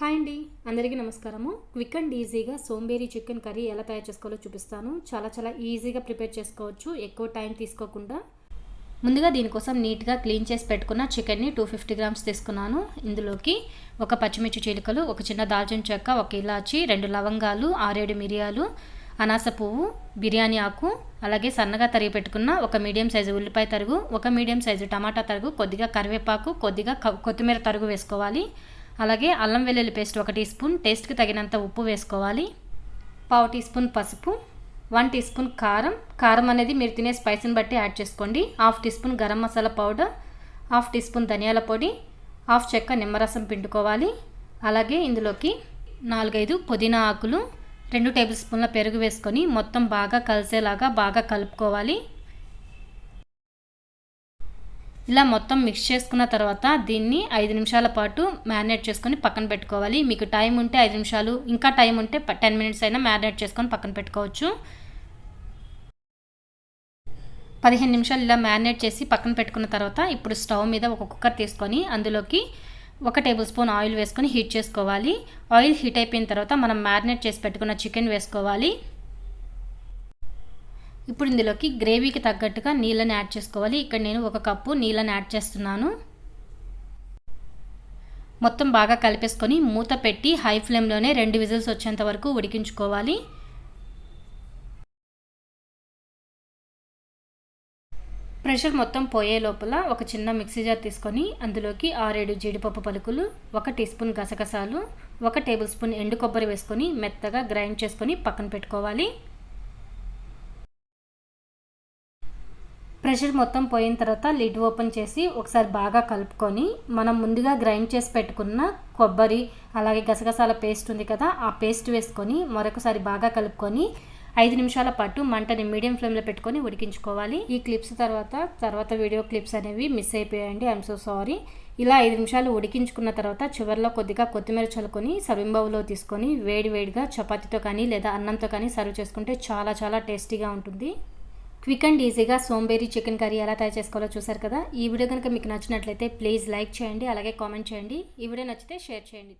Hi అండి అందరికీ నమస్కారము. క్విక్ అండ్ ఈజీగా సోంబేరి చికెన్ కర్రీ ఎలా తయారు చేసుకోవాలో చూపిస్తాను. చాలా చాలా ఈజీగా ప్రిపేర్ చేసుకోవచ్చు ఎక్కువ టైం తీసుకోకుండా. ముందుగా దీనికోసం నీట్గా క్లీన్ చేసి పెట్టుకున్న చికెన్ని టూ ఫిఫ్టీ గ్రామ్స్ తీసుకున్నాను. ఇందులోకి ఒక పచ్చిమిర్చి చీలికలు ఒక చిన్న దాల్చిన చెక్క ఒక ఇలాచి రెండు లవంగాలు ఆరేడు మిరియాలు అనాస పువ్వు బిర్యానీ ఆకు అలాగే సన్నగా తరిగి పెట్టుకున్న ఒక మీడియం సైజు ఉల్లిపాయ తరుగు ఒక మీడియం సైజు టమాటా తరుగు కొద్దిగా కరివేపాకు కొద్దిగా కొత్తిమీర తరుగు వేసుకోవాలి. అలాగే అల్లం వెల్లుల్లి పేస్ట్ ఒక టీ స్పూన్ టేస్ట్కి తగినంత ఉప్పు వేసుకోవాలి. పావు టీ స్పూన్ పసుపు వన్ టీ స్పూన్ కారం. కారం అనేది మీరు తినే స్పైసీని బట్టి యాడ్ చేసుకోండి. Half teaspoon garam masala powder half teaspoon ధనియాల పొడి హాఫ్ చెక్క నిమ్మరసం పిండుకోవాలి. అలాగే ఇందులోకి నాలుగైదు పుదీనా ఆకులు రెండు టేబుల్ స్పూన్ల పెరుగు వేసుకొని మొత్తం బాగా కలిసేలాగా బాగా కలుపుకోవాలి. ఇలా మొత్తం మిక్స్ చేసుకున్న తర్వాత దీన్ని ఐదు నిమిషాల పాటు మ్యారినేట్ చేసుకొని పక్కన పెట్టుకోవాలి. మీకు టైం ఉంటే ఐదు నిమిషాలు ఇంకా టైం ఉంటే టెన్ మినిట్స్ అయినా మ్యారినేట్ చేసుకొని పక్కన పెట్టుకోవచ్చు. పదిహేను నిమిషాలు ఇలా మ్యారినేట్ చేసి పక్కన పెట్టుకున్న తర్వాత ఇప్పుడు స్టవ్ మీద ఒక కుక్కర్ తీసుకొని అందులోకి ఒక టేబుల్ స్పూన్ ఆయిల్ వేసుకొని హీట్ చేసుకోవాలి. ఆయిల్ హీట్ అయిపోయిన తర్వాత మనం మ్యారినేట్ చేసి పెట్టుకున్న చికెన్ వేసుకోవాలి. ఇప్పుడు ఇందులోకి గ్రేవీకి తగ్గట్టుగా నీళ్ళని యాడ్ చేసుకోవాలి. ఇక్కడ నేను ఒక కప్పు నీళ్ళని యాడ్ చేస్తున్నాను. మొత్తం బాగా కలిపేసుకొని మూత పెట్టి హై ఫ్లేమ్లోనే రెండు విజిల్స్ వచ్చేంత వరకు ఉడికించుకోవాలి. ప్రెషర్ మొత్తం పోయే లోపల ఒక చిన్న మిక్సీ జార్ తీసుకొని అందులోకి ఆరేడు జీడిపప్పు పలుకులు ఒక టీ స్పూన్ గసగసాలు ఒక టేబుల్ స్పూన్ ఎండు కొబ్బరి వేసుకొని మెత్తగా గ్రైండ్ చేసుకొని పక్కన పెట్టుకోవాలి. ప్రెషర్ మొత్తం పోయిన తర్వాత లిడ్ ఓపెన్ చేసి ఒకసారి బాగా కలుపుకొని మనం ముందుగా గ్రైండ్ చేసి పెట్టుకున్న కొబ్బరి అలాగే గసగసాల పేస్ట్ ఉంది కదా ఆ పేస్ట్ వేసుకొని మరొకసారి బాగా కలుపుకొని ఐదు నిమిషాల పాటు మంటని మీడియం ఫ్లేమ్లో పెట్టుకొని ఉడికించుకోవాలి. ఈ క్లిప్స్ తర్వాత తర్వాత వీడియో క్లిప్స్ అనేవి మిస్ అయిపోయాయండి. ఐఎమ్ సో సారీ ఇలా ఐదు నిమిషాలు ఉడికించుకున్న తర్వాత చివరిలో కొద్దిగా కొత్తిమీర చల్లుకొని సర్వింగ్ బౌల్లో తీసుకొని వేడి వేడిగా చపాతీతో కానీ లేదా అన్నంతో కానీ సర్వ్ చేసుకుంటే చాలా చాలా టేస్టీగా ఉంటుంది. క్విక్ అండ్ ఈజీగా సోంబేరి చికెన్ కర్రీ ఎలా తయారు చేసుకోవాలో చూసారు కదా? ఈ వీడియో కనుక మీకు నచ్చినట్లయితే ప్లీజ్ లైక్ చేయండి అలాగే కామెంట్ చేయండి. ఈ వీడియో నచ్చితే షేర్ చేయండి.